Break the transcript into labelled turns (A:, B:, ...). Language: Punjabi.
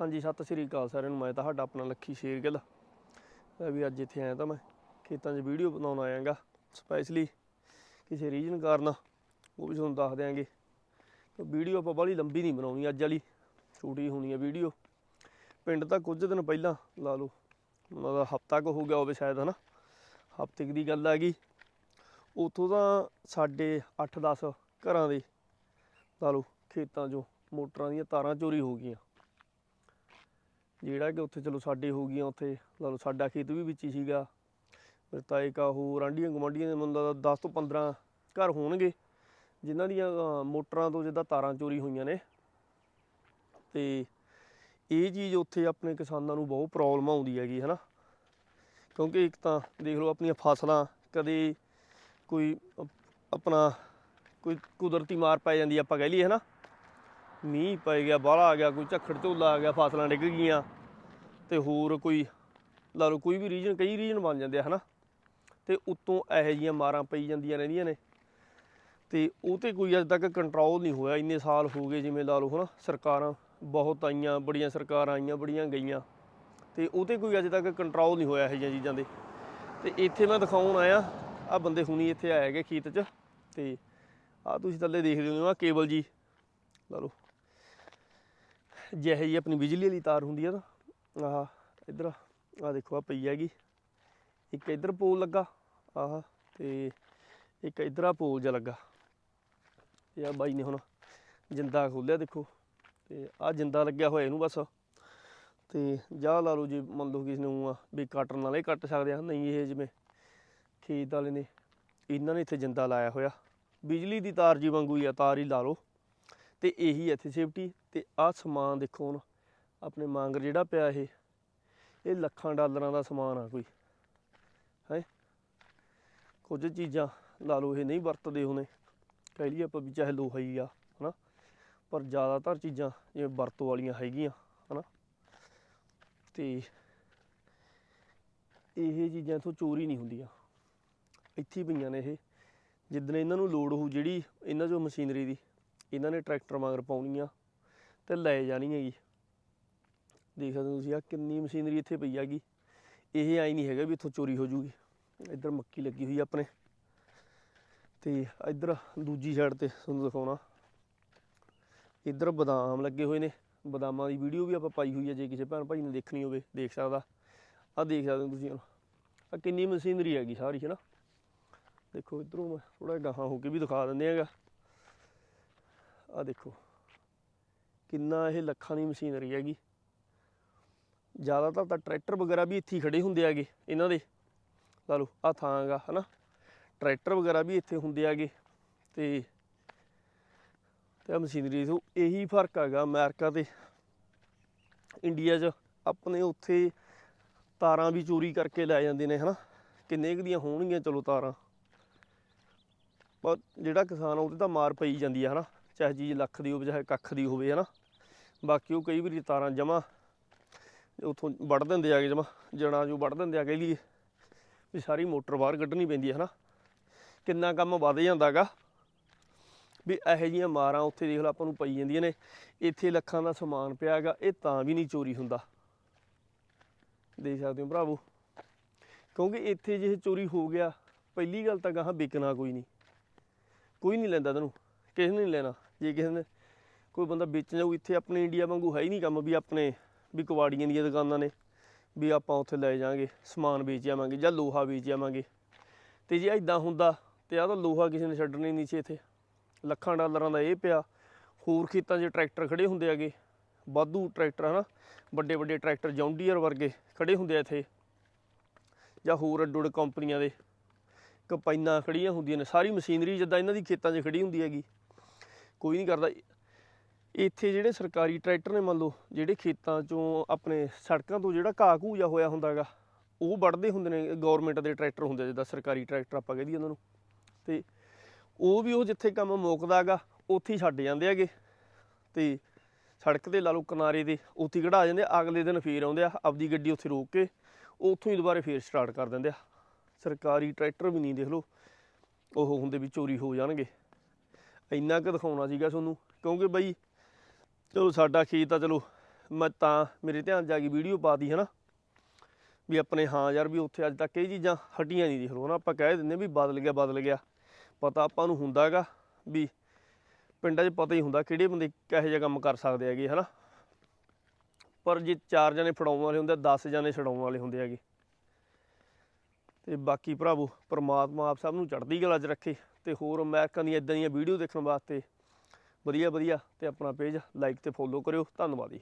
A: ਹਾਂਜੀ, ਸਤਿ ਸ੍ਰੀ ਅਕਾਲ ਸਾਰਿਆਂ ਨੂੰ। ਮੈਂ ਤੁਹਾਡਾ ਆਪਣਾ ਲੱਖੀ ਸ਼ੇਰਗਿੱਲ। ਮੈਂ ਵੀ ਅੱਜ ਇੱਥੇ ਆਇਆ ਤਾਂ ਮੈਂ ਖੇਤਾਂ 'ਚ ਵੀਡੀਓ ਬਣਾਉਣ ਆਇਆਗਾ ਸਪੈਸ਼ਲੀ ਕਿਸੇ ਰੀਜਨ ਕਾਰਨ। ਉਹ ਵੀ ਤੁਹਾਨੂੰ ਦੱਸ ਦਿਆਂਗੇ। ਕਿ ਵੀਡੀਓ ਆਪਾਂ ਬਾਹਲੀ ਲੰਬੀ ਨਹੀਂ ਬਣਾਉਣੀ ਅੱਜ ਵਾਲੀ। ਛੋਟੀ ਹੋਣੀ ਹੈ ਵੀਡੀਓ। ਪਿੰਡ ਤਾਂ ਕੁਝ ਦਿਨ ਪਹਿਲਾਂ, ਲਾ ਲਓ, ਉਹਨਾਂ ਦਾ ਹਫਤਾ ਕੁ ਹੋ ਗਿਆ ਹੋਵੇ ਸ਼ਾਇਦ, ਹਨਾ? ਹਫ਼ਤੇ ਕੁ ਦੀ ਗੱਲ ਆ ਗਈ। ਉੱਥੋਂ ਤਾਂ ਸਾਡੇ 8-10 ਘਰਾਂ ਦੇ, ਲਾ ਲਓ, ਖੇਤਾਂ 'ਚੋਂ ਮੋਟਰਾਂ ਦੀਆਂ ਤਾਰਾਂ ਚੋਰੀ ਹੋ ਗਈਆਂ। ਜਿਹੜਾ ਕਿ ਉੱਥੇ ਚਲੋ ਸਾਡੇ ਹੋ ਗਈਆਂ ਉੱਥੇ, ਲਾ ਲਓ ਸਾਡਾ ਖੇਤ ਵੀ ਵਿੱਚ ਹੀ ਸੀਗਾ। ਫਿਰ ਤਾਏ ਕਾ ਹੋਰ ਆਂਢੀਆਂ ਗੁਆਂਢੀਆਂ ਦੇ ਮੁੰਡਾ 10 ਤੋਂ 15 ਘਰ ਹੋਣਗੇ, ਜਿਨ੍ਹਾਂ ਦੀਆਂ ਮੋਟਰਾਂ ਤੋਂ ਜਿੱਦਾਂ ਤਾਰਾਂ ਚੋਰੀ ਹੋਈਆਂ ਨੇ। ਤੇ ਇਹ ਚੀਜ਼ ਉੱਥੇ ਆਪਣੇ ਕਿਸਾਨਾਂ ਨੂੰ ਬਹੁਤ ਪ੍ਰੋਬਲਮ ਆਉਂਦੀ ਹੈਗੀ, ਹਨਾ? ਕਿਉਂਕਿ ਇੱਕ ਤਾਂ ਦੇਖ ਲਓ ਆਪਣੀਆਂ ਫਸਲਾਂ, ਕਦੇ ਕੋਈ ਆਪਣਾ ਕੋਈ ਕੁਦਰਤੀ ਮਾਰ ਪੈ ਜਾਂਦੀ ਆਪਾਂ ਕਹਿ ਲਈਏ, ਹਨਾ? ਮੀਂਹ ਪੈ ਗਿਆ, ਬਾਹਲਾ ਆ ਗਿਆ, ਕੋਈ ਝੱਖੜ ਝੋਲਾ ਆ ਗਿਆ, ਫਸਲਾਂ ਡਿੱਗ ਗਈਆਂ ਤੇ ਹੋਰ ਕੋਈ, ਲਾ ਲਓ ਕੋਈ ਵੀ ਰੀਜਨ, ਕਈ ਰੀਜਨ ਬਣ ਜਾਂਦੇ ਆ, ਹਨਾ? ਤੇ ਉੱਤੋਂ ਇਹੋ ਜਿਹੀਆਂ ਮਾਰਾਂ ਪਈ ਜਾਂਦੀਆਂ ਰਹਿੰਦੀਆਂ ਨੇ। ਤੇ ਉਹ ਤੇ ਕੋਈ ਅਜੇ ਤੱਕ ਕੰਟਰੋਲ ਨਹੀਂ ਹੋਇਆ, ਇੰਨੇ ਸਾਲ ਹੋ ਗਏ ਜਿਵੇਂ ਲਾ ਲਓ, ਹਨਾ? ਸਰਕਾਰਾਂ, ਬਹੁਤ ਆਈਆਂ, ਬੜੀਆਂ ਸਰਕਾਰਾਂ ਆਈਆਂ, ਬੜੀਆਂ ਗਈਆਂ। ਤੇ ਉਹ ਤੇ ਕੋਈ ਅਜੇ ਤੱਕ ਕੰਟਰੋਲ ਨਹੀਂ ਹੋਇਆ ਇਹੋ ਜਿਹੀਆਂ ਚੀਜ਼ਾਂ ਦੇ। ਤੇ ਇੱਥੇ ਮੈਂ ਦਿਖਾਉਣ ਆਇਆ ਆ ਬੰਦੇ ਹੁਣੀ ਇੱਥੇ ਆਏ ਹੈਗੇ ਖੇਤ 'ਚ। ਤੇ ਆ ਤੁਸੀਂ ਥੱਲੇ ਦੇਖਦੇ ਹੋ ਆ ਕੇਬਲ ਜੀ। ਲਾ ਲਓ। ਜਿਹੇ ਜਿਹੀ ਆਪਣੀ ਬਿਜਲੀ ਵਾਲੀ ਤਾਰ ਹੁੰਦੀ ਆ ਨਾ, ਆਹ ਇੱਧਰ ਆ ਦੇਖੋ ਆ ਪਈ ਹੈਗੀ। ਇੱਕ ਇੱਧਰ ਪੋਲ ਲੱਗਾ, ਆਹ ਤੇ ਇੱਕ ਇੱਧਰ ਆ ਪੋਲ ਜਿਹਾ ਲੱਗਾ। ਇਹ ਆ ਬਾਈ ਨੇ ਹੁਣ ਜਿੰਦਾ ਖੋਲਿਆ ਦੇਖੋ। ਤੇ ਆ ਜਿੰਦਾ ਲੱਗਿਆ ਹੋਇਆ ਇਹਨੂੰ ਬਸ। ਤੇ ਜਾ ਲਾ ਲਓ ਜੇ ਮੰਨ ਲਓ ਕਿਸੇ ਨੂੰ ਆ ਵੀ ਕੱਟਣ ਵਾਲੇ ਕੱਟ ਸਕਦੇ ਆ, ਨਹੀਂ ਇਹ ਜਿਵੇਂ ਖੇਤ ਵਾਲੇ ਨੇ, ਇਹਨਾਂ ਨੇ ਇੱਥੇ ਜਿੰਦਾ ਲਾਇਆ ਹੋਇਆ। ਬਿਜਲੀ ਦੀ ਤਾਰ ਜੀ ਵਾਂਗੂ ਹੀ ਆ, ਤਾਰ ਹੀ ਲਾ ਲਓ। ਤੇ ਇਹੀ ਇੱਥੇ ਸੇਫਟੀ ਤੇ ਆਹ ਸਮਾਨ ਦੇਖੋ ਹੁਣ, ਆਪਣੇ ਮਾਂਗਰ ਜਿਹੜਾ ਪਿਆ ਇਹ ਇਹ ਲੱਖਾਂ ਡਾਲਰਾਂ ਦਾ ਸਮਾਨ ਆ ਕੋਈ। ਹੈ? ਕੁਝ ਚੀਜ਼ਾਂ ਲਾ ਲਓ, ਇਹ ਨਹੀਂ ਵਰਤਦੇ ਹੋਣੇ। ਕਹਿ ਲਈਏ ਆਪਾਂ ਵੀ ਚਾਹੇ ਲੋਹਾ ਹੀ ਆ, ਹਨਾ? ਪਰ ਜ਼ਿਆਦਾਤਰ ਚੀਜ਼ਾਂ ਜਿਵੇਂ ਵਰਤੋਂ ਵਾਲੀਆਂ ਹੈਗੀਆਂ, ਹਨਾ? ਤੇ ਇਹ ਚੀਜ਼ਾਂ ਇਥੋਂ ਚੋਰੀ ਨਹੀਂ ਹੁੰਦੀਆਂ। ਇੱਥੇ ਪਈਆਂ ਨੇ ਇਹ। ਜਿੱਦਣ ਇਹਨਾਂ ਨੂੰ ਲੋੜ ਹੋਊ, ਜਿਹੜੀ ਇਹਨਾਂ ਚੋਂ ਮਸ਼ੀਨਰੀ ਦੀ, ਇਹਨਾਂ ਨੇ ਟਰੈਕਟਰ ਮਗਰ ਪਾਉਣੀਆਂ। ਤੇ ਲੈ ਜਾਣੀ ਹੈਗੀ। ਦੇਖ ਸਕਦੇ ਤੁਸੀਂ ਆ ਕਿੰਨੀ ਮਸ਼ੀਨਰੀ ਇੱਥੇ ਪਈ ਹੈਗੀ। ਇਹ ਆਈ ਨਹੀਂ ਹੈਗਾ ਵੀ ਇੱਥੋਂ ਚੋਰੀ ਹੋ ਜੂਗੀ। ਇੱਧਰ ਮੱਕੀ ਲੱਗੀ ਹੋਈ ਆਪਣੇ। ਤੇ ਇੱਧਰ ਦੂਜੀ ਸਾਈਡ ਤੇ ਤੁਹਾਨੂੰ ਦਿਖਾਉਣਾ। ਇੱਧਰ ਬਦਾਮ ਲੱਗੇ ਹੋਏ ਨੇ। ਬਦਾਮਾਂ ਦੀ ਵੀਡੀਓ ਵੀ ਆਪਾਂ ਪਾਈ ਹੋਈ ਹੈ ਜੇ ਕਿਸੇ ਭੈਣ ਭਾਈ ਨੇ ਦੇਖਣੀ ਹੋਵੇ, ਦੇਖ ਸਕਦਾ। ਆ ਦੇਖ ਸਕਦੇ ਹੋ ਤੁਸੀਂ ਆ ਕਿੰਨੀ ਮਸ਼ੀਨਰੀ ਹੈਗੀ ਸਾਰੀ ਹੈ ਨਾ ਦੇਖੋ ਇਧਰੋਂ ਮੈਂ ਥੋੜਾ ਗਾਹਾਂ ਹੋ ਕੇ ਵੀ ਦਿਖਾ ਦਿੰਦੇ ਹੈਗਾ। ਆ ਦੇਖੋ। ਕਿੰਨਾ ਇਹ ਲੱਖਾਂ ਦੀ ਮਸ਼ੀਨਰੀ ਹੈਗੀ। ਜ਼ਿਆਦਾਤਰ ਤਾਂ ਟਰੈਕਟਰ ਵਗੈਰਾ ਵੀ ਇੱਥੇ ਹੀ ਖੜੇ ਹੁੰਦੇ ਹੈਗੇ ਇਹਨਾਂ ਦੇ। ਲਾ ਲਓ ਆ ਥਾਂ ਹੈਗਾ, ਹਨਾ। ਟਰੈਕਟਰ ਵਗੈਰਾ ਵੀ ਇੱਥੇ ਹੁੰਦੇ ਹੈਗੇ ਤੇ ਤੇ ਆ ਮਸ਼ੀਨਰੀ ਸੋ ਇਹੀ ਫ਼ਰਕ ਹੈਗਾ ਅਮਰੀਕਾ ਤੇ। ਇੰਡੀਆ 'ਚ ਆਪਣੇ ਉੱਥੇ ਤਾਰਾਂ ਵੀ ਚੋਰੀ ਕਰਕੇ ਲੈ ਜਾਂਦੇ ਨੇ, ਹਨਾ। ਕਿੰਨੇ ਕੁ ਦੀਆਂ ਹੋਣਗੀਆਂ, ਚਲੋ ਤਾਰਾਂ। ਪਰ ਜਿਹੜਾ ਕਿਸਾਨ ਆ, ਉਹਦੇ ਤਾਂ ਮਾਰ ਪਈ ਜਾਂਦੀ ਹੈ ਹਨਾ। ਚਾਹੇ ਚੀਜ਼ ਲੱਖ ਦੀ ਹੋਵੇ, ਚਾਹੇ ਕੱਖ ਦੀ ਹੋਵੇ, ਹਨਾ? ਬਾਕੀ ਉਹ ਕਈ ਵਾਰੀ ਤਾਰਾਂ ਜਮਾ ਉਥੋਂ ਵੱਢ ਦਿੰਦੇ ਆ ਆਗੇ ਜਮਾ ਜਣਾ ਜੋ ਵੱਢ ਦਿੰਦੇ ਆ ਕਹਿ ਲਈਏ ਵੀ ਸਾਰੀ ਮੋਟਰ ਬਾਹਰ ਕੱਢਣੀ ਪੈਂਦੀ ਹੈ ਹਨਾ? ਕਿੰਨਾ ਕੰਮ ਵੱਧ ਜਾਂਦਾਗਾ ਵੀ ਇਹੋ ਜੀਆਂ ਮਾਰਾਂ ਉੱਥੇ ਦੇਖ ਲਓ, ਆਪਾਂ ਨੂੰ ਪਈ ਜਾਂਦੀਆਂ ਨੇ। ਇੱਥੇ ਲੱਖਾਂ ਦਾ ਸਮਾਨ ਪਿਆ ਪਿਆਗਾ ਇਹ ਤਾਂ ਵੀ ਨਹੀਂ ਚੋਰੀ ਹੁੰਦਾ। ਦੇਖ ਸਕਦੇ ਹੋ ਭਰਾਵੋ। ਕਿਉਂਕਿ ਇੱਥੇ ਜੇ ਚੋਰੀ ਹੋ ਗਿਆ, ਪਹਿਲੀ ਗੱਲ ਤਾਂ ਗਾਹਾਂ ਵਿਕਣਾ ਕੋਈ ਨਹੀਂ। ਕੋਈ ਨਹੀਂ ਲੈਂਦਾ ਤੈਨੂੰ, ਕਿਸੇ ਨੇ ਨਹੀਂ ਲੈਣਾ। ਜੇ ਕਿਸੇ ਨੇ ਕੋਈ ਬੰਦਾ ਵੇਚਣ ਜਾਊ, ਇੱਥੇ ਆਪਣੇ ਇੰਡੀਆ ਵਾਂਗੂ ਹੈ ਹੀ ਨਹੀਂ ਕੰਮ ਵੀ ਆਪਣੇ, ਵੀ ਕਵਾੜੀਆਂ ਦੀਆਂ ਦੁਕਾਨਾਂ ਨੇ, ਵੀ ਆਪਾਂ ਉੱਥੇ ਲੈ ਜਾਾਂਗੇ ਸਮਾਨ ਵੇਚ ਆਵਾਂਗੇ ਜਾਂ ਲੋਹਾ ਵੇਚ ਆਵਾਂਗੇ। ਤੇ ਜੇ ਐਦਾਂ ਹੁੰਦਾ, ਤੇ ਆਹ ਤਾਂ ਲੋਹਾ ਕਿਸੇ ਨੇ ਛੱਡਣਾ ਹੀ ਨਹੀਂ ਸੀ ਇੱਥੇ। ਲੱਖਾਂ ਡਾਲਰਾਂ ਦਾ ਇਹ ਪਿਆ। ਹੋਰ ਖੇਤਾਂ 'ਚ ਟਰੈਕਟਰ ਖੜੇ ਹੁੰਦੇ ਆਗੇ ਵਾਧੂ ਟਰੈਕਟਰ, ਹਨਾ? ਵੱਡੇ ਵੱਡੇ ਟਰੈਕਟਰ ਜੌਂਡੀਅਰ ਵਰਗੇ ਖੜੇ ਹੁੰਦੇ ਆ ਇੱਥੇ। ਜਾਂ ਹੋਰ ਅੱਡੋ ਅੱਡ ਕੰਪਨੀਆਂ ਦੇ, ਕੰਪਾਈਨਾਂ ਖੜੀਆਂ ਹੁੰਦੀਆਂ ਨੇ, ਸਾਰੀ ਮਸ਼ੀਨਰੀ ਜਿੱਦਾਂ ਇਹਨਾਂ ਦੀ ਖੇਤਾਂ 'ਚ ਖੜੀ ਹੁੰਦੀ ਹੈਗੀ। ਕੋਈ ਨਹੀਂ ਕਰਦਾ। ਇੱਥੇ ਜਿਹੜੇ ਸਰਕਾਰੀ ਟਰੈਕਟਰ ਨੇ ਮੰਨ ਲਓ ਜਿਹੜੇ ਖੇਤਾਂ 'ਚੋਂ ਆਪਣੇ ਸੜਕਾਂ ਤੋਂ ਜਿਹੜਾ ਘਾਹ ਘੂ ਜਿਹਾ ਹੋਇਆ ਹੁੰਦਾ ਹੈਗਾ ਉਹ ਵੱਢਦੇ ਹੁੰਦੇ ਨੇ ਗਵਰਨਮੈਂਟ ਦੇ ਟਰੈਕਟਰ ਹੁੰਦੇ ਆ ਜਿੱਦਾਂ ਸਰਕਾਰੀ ਟਰੈਕਟਰ ਆਪਾਂ ਕਹਦੇ ਉਹਨਾਂ ਨੂੰ। ਤੇ ਉਹ ਵੀ ਉਹ ਜਿੱਥੇ ਕੰਮ ਮੁੱਕਦਾ ਹੈਗਾ ਉੱਥੇ ਹੀ ਛੱਡ ਜਾਂਦੇ ਹੈਗੇ। ਤੇ ਸੜਕ ਤੇ ਲਾ ਲਓ ਕਿਨਾਰੇ ਦੇ ਉੱਥੇ ਹੀ ਕਢਾ ਜਾਂਦੇ ਆ, ਅਗਲੇ ਦਿਨ ਫੇਰ ਆਉਂਦੇ ਆ ਆਪਦੀ ਗੱਡੀ ਉੱਥੇ ਰੋਕ ਕੇ ਉੱਥੋਂ ਹੀ ਦੁਬਾਰੇ ਫੇਰ ਸਟਾਰਟ ਕਰ ਦਿੰਦੇ ਆ। ਸਰਕਾਰੀ ਟਰੈਕਟਰ ਵੀ ਨਹੀਂ ਦੇਖ ਲਓ ਉਹ ਹੁੰਦੇ ਵੀ ਚੋਰੀ ਹੋ ਜਾਣਗੇ। ਇੰਨਾ ਕੁ ਦਿਖਾਉਣਾ ਸੀਗਾ ਤੁਹਾਨੂੰ, ਕਿਉਂਕਿ ਬਈ ਚਲੋ ਸਾਡਾ ਖੇਤ ਆ, ਚਲੋ ਮੈਂ ਤਾਂ ਮੇਰੇ ਧਿਆਨ 'ਚ ਆ ਗਈ ਵੀਡੀਓ ਪਾਤੀ ਨਾ ਵੀ ਆਪਣੇ ਹਾਂ ਯਾਰ, ਵੀ ਉੱਥੇ ਅੱਜ ਤੱਕ ਇਹ ਚੀਜ਼ਾਂ ਹਟੀਆਂ ਨਹੀਂ ਦੀ ਹਨਾ? ਆਪਾਂ ਕਹਿ ਦਿੰਦੇ ਵੀ ਬਦਲ ਗਿਆ ਬਦਲ ਗਿਆ। ਪਤਾ ਆਪਾਂ ਨੂੰ ਹੁੰਦਾ ਹੈਗਾ ਵੀ ਪਿੰਡਾਂ 'ਚ ਪਤਾ ਹੀ ਹੁੰਦਾ ਕਿਹੜੇ ਬੰਦੇ ਕਿਹੋ ਜਿਹਾ ਕੰਮ ਕਰ ਸਕਦੇ ਹੈਗੇ, ਹਨਾ? ਪਰ ਜੇ ਚਾਰ ਜਣੇ ਫੜਾਉਣ ਵਾਲੇ ਹੁੰਦੇ 10 ਜਣੇ ਛਡਾਉਣ ਵਾਲੇ ਹੁੰਦੇ ਹੈਗੇ। ਤੇ ਬਾਕੀ ਭਰਾਵੋ, ਪ੍ਰਮਾਤਮਾ ਆਪ ਸਭ ਨੂੰ ਚੜ੍ਹਦੀ ਕਲਾ 'ਚ ਰੱਖੇ ਤੇ ਹੋਰ ਅਮਰੀਕਾ ਦੀਆਂ ਇਦਾਂ ਦੀਆਂ ਵੀਡੀਓ ਦੇਖਣ ਵਾਸਤੇ ਵਧੀਆ ਵਧੀਆ ਤੇ ਆਪਣਾ ਪੇਜ ਲਾਈਕ ਤੇ ਫੋਲੋ ਕਰਿਓ, ਧੰਨਵਾਦ ਜੀ।